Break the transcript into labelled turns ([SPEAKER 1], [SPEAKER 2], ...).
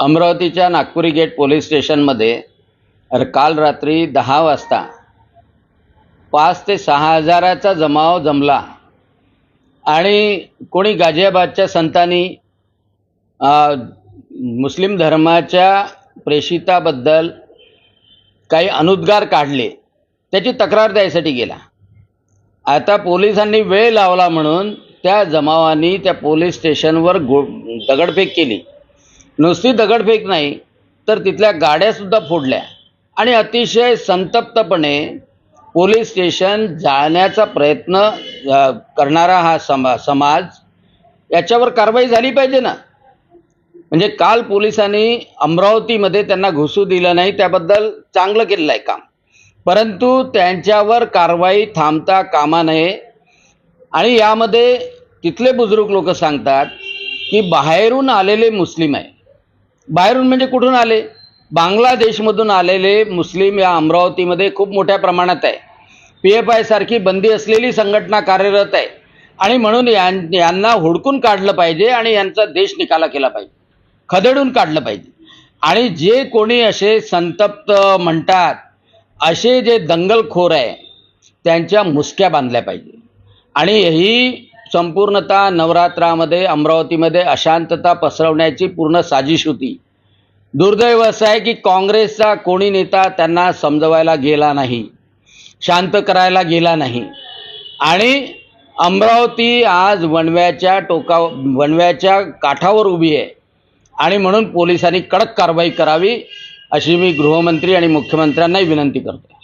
[SPEAKER 1] अमरावतीच्या Nagpuri gate police स्टेशनमध्ये काल रात्री दहा वाजता पाच ते सहा हजाराचा जमाव जमला. आणि कोणी गाझियाबादच्या संतांनी मुस्लिम धर्माच्या प्रेषिताबद्दल काही अनुद्गार काढले त्याची तक्रार द्यायसाठी गेला आता पोलिसांनी वेळ लावला म्हणून त्या जमावानी त्या पोलीस स्टेशनवर गो दगडफेक केली. नुसती दगडफेक नाही तर तिथल्या गाड्यासुद्धा फोडल्या. आणि अतिशय संतप्तपणे पोलीस स्टेशन जाळण्याचा प्रयत्न करणारा हा समा समाज याच्यावर कारवाई झाली पाहिजे ना. म्हणजे काल पोलिसांनी अमरावतीमध्ये त्यांना घुसू दिलं नाही त्याबद्दल चांगलं केलेलं आहे काम. परंतु त्यांच्यावर कारवाई थांबता कामा नये. आणि यामध्ये तिथले बुजुर्ग लोक सांगतात की बाहेरून आलेले मुस्लिम आहे बाहेरून म्हणजे कुठून आले? बांगलादेशमधून आलेले मुस्लिम या अमरावतीमध्ये खूप मोठ्या प्रमाणात आहे. पी एफ आयसारखी बंदी असलेली संघटना कार्यरत आहे. आणि म्हणून यां यांना हुडकून काढलं पाहिजे आणि यांचा देश निकाला केला पाहिजे. खदेडून काढलं पाहिजे. आणि जे कोणी असे संतप्त म्हणतात असे जे दंगलखोर आहे त्यांच्या मुसक्या बांधल्या पाहिजे. आणि ही संपूर्णतः नवरात्रामध्ये अमरावतीमध्ये अशांतता पसरवण्याची पूर्ण साजिश होती. दुर्दैव असं आहे की काँग्रेसचा कोणी नेता त्यांना समजवायला गेला नाही शांत करायला गेला नाही. आणि अमरावती आज वणव्याच्या टोका वणव्याच्या काठावर उभी आहे. आणि म्हणून पोलिसांनी कडक कारवाई करावी अशी मी गृहमंत्री आणि मुख्यमंत्र्यांनाही विनंती करतो